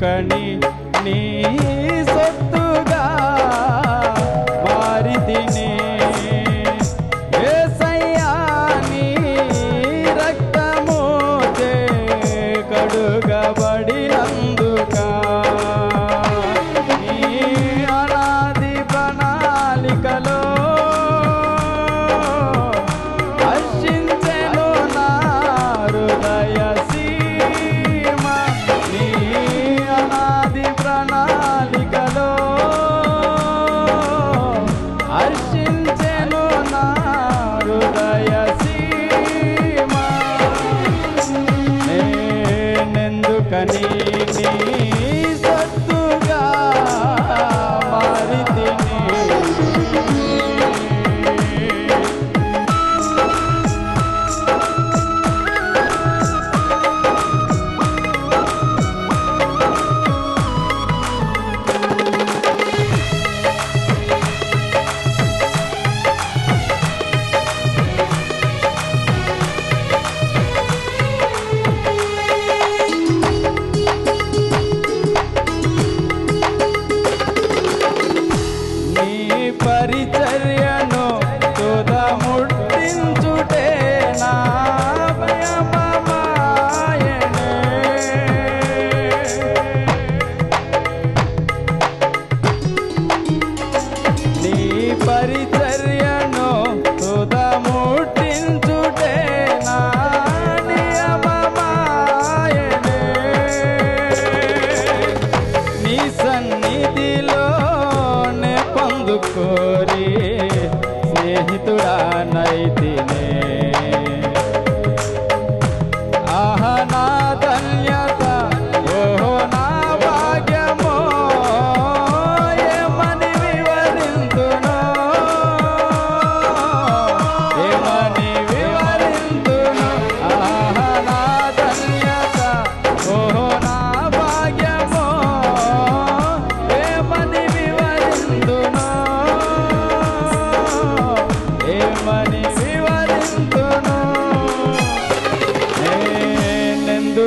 ಕಣಿ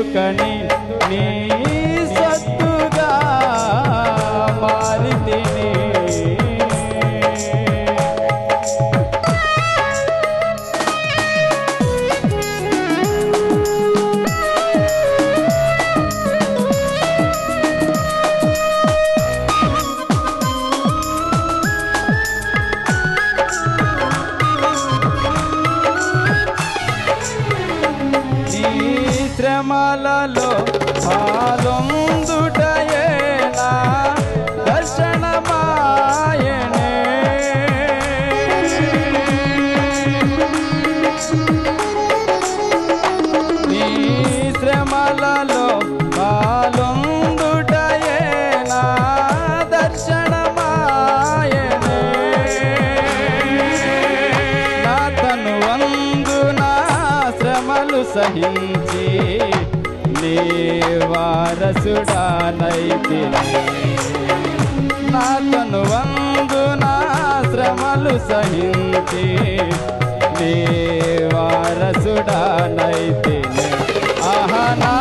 कनी नी శ్రమలలో పాలొందుట గ్రహించి నీ వారసుడానైతి నాతను వందు శ్రమలు సహించి నీ వారసుడానైతి ఆహనా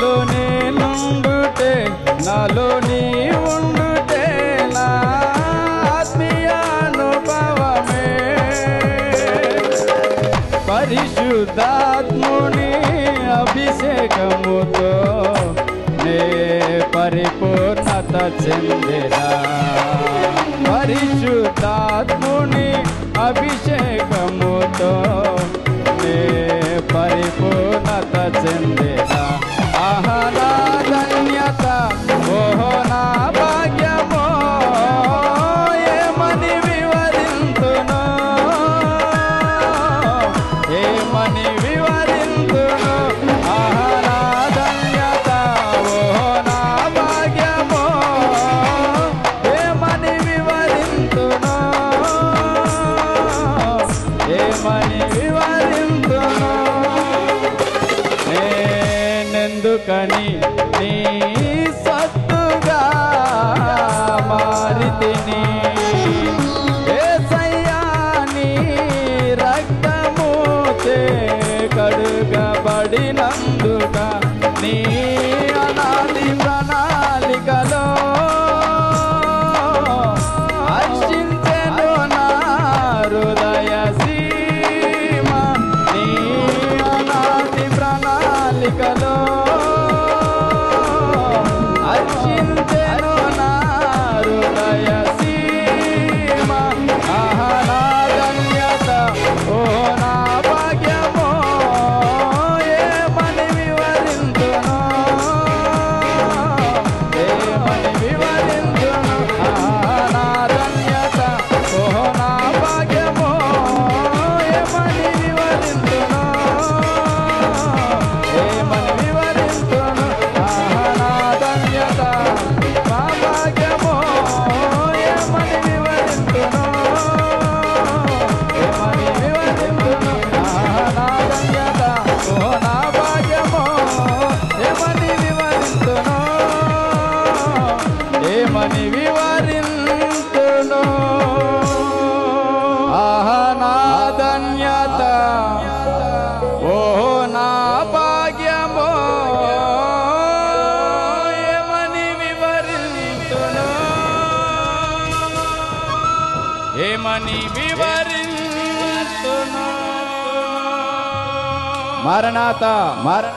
నీలోనే నుండుటే నాలో నీ ఉండుటే నా ఆత్మీయానుభవమే పరిశుద్ధాత్ముని అభిషేకముతో నే పరిపూర్ణత చెందిరా పరిశుద్ధాత్ముని అభిషేకముతో కని నీ సత్తుగా మారితిని. ఏసయ్యాని రక్తముతే కడుగబడినందుక నీ ఏమని వివరింతును మరణాత మరణ